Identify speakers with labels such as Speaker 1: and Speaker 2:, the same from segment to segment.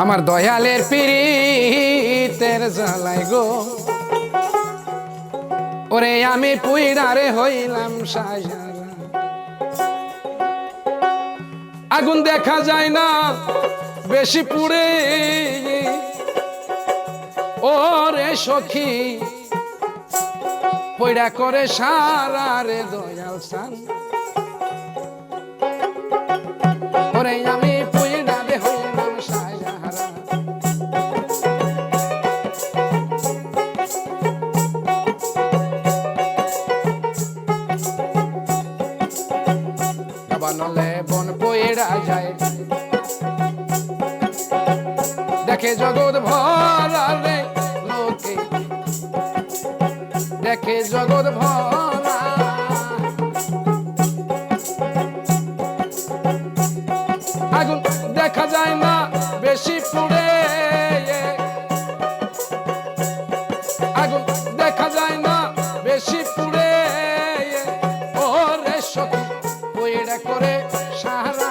Speaker 1: আমার দয়ালের পিরিতের জ্বালাই গো। ওরে আমি পুইরারে হইলাম সাজারা। আগুন দেখা যায় না, বেশি পুড়ে। ওরে সখী পয়ডা করে সারা রে দয়াল সান। ওরে দেখে জগৎ ভরা রে লোকে। দেখে জগৎ ভরা। আগুন দেখা যায় না বেশি পুড়ে। আগুন দেখা যায় না বেশি পুড়ে। সখী পইড়া করে সাহারা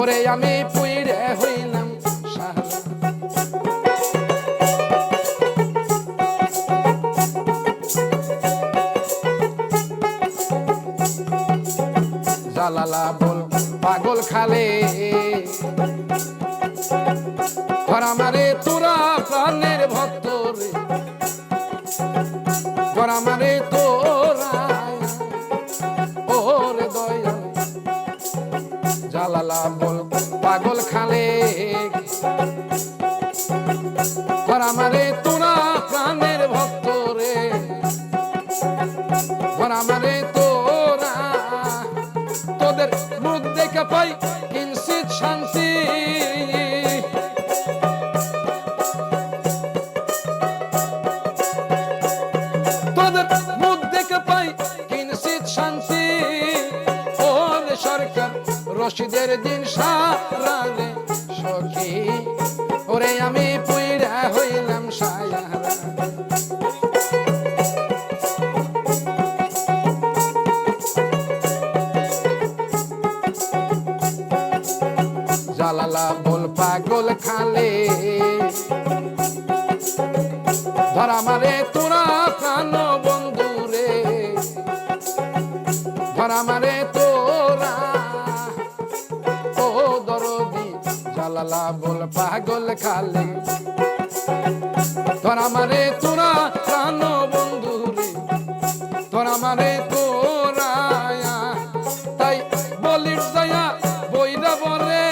Speaker 1: ওরে আমি পুইরে হইলাম জালালা বল পাগল খালে। ধরা মারে তোরা প্রাণের ভক্ত রে। জালালা বল, পাগল খালে। ধরা মারে তোরা প্রাণের ভক্ত রে। ধরা মারে তোরা, তোদের মুখ দেখে পাই কিঞ্চিত শান্তি। তোদের মুখ দেখে পাই কিঞ্চিত শান্তি। ওরে সরকার রশিদের দিন সারা রে সখী। ওরে আমি পুইরা হইলাম সায়ারা জালালা বল পাগল খালে। ধরা মারে জালালা বল, পাগল ধরা মারে তোরা বন্ধু রে। ধরা মারে তোরা তাই দয়া বইরা বরে।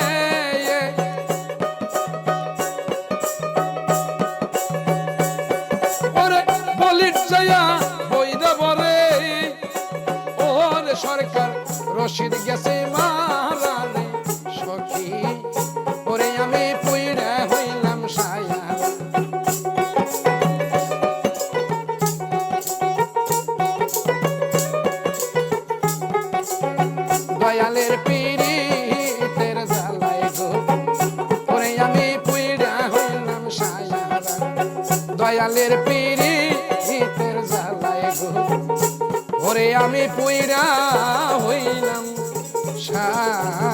Speaker 1: সরকার রশিদ গেছে মারা দয়ালের শীতের জ্বালায় গো। ওরে আমি পুইরা হইলাম সায়ারা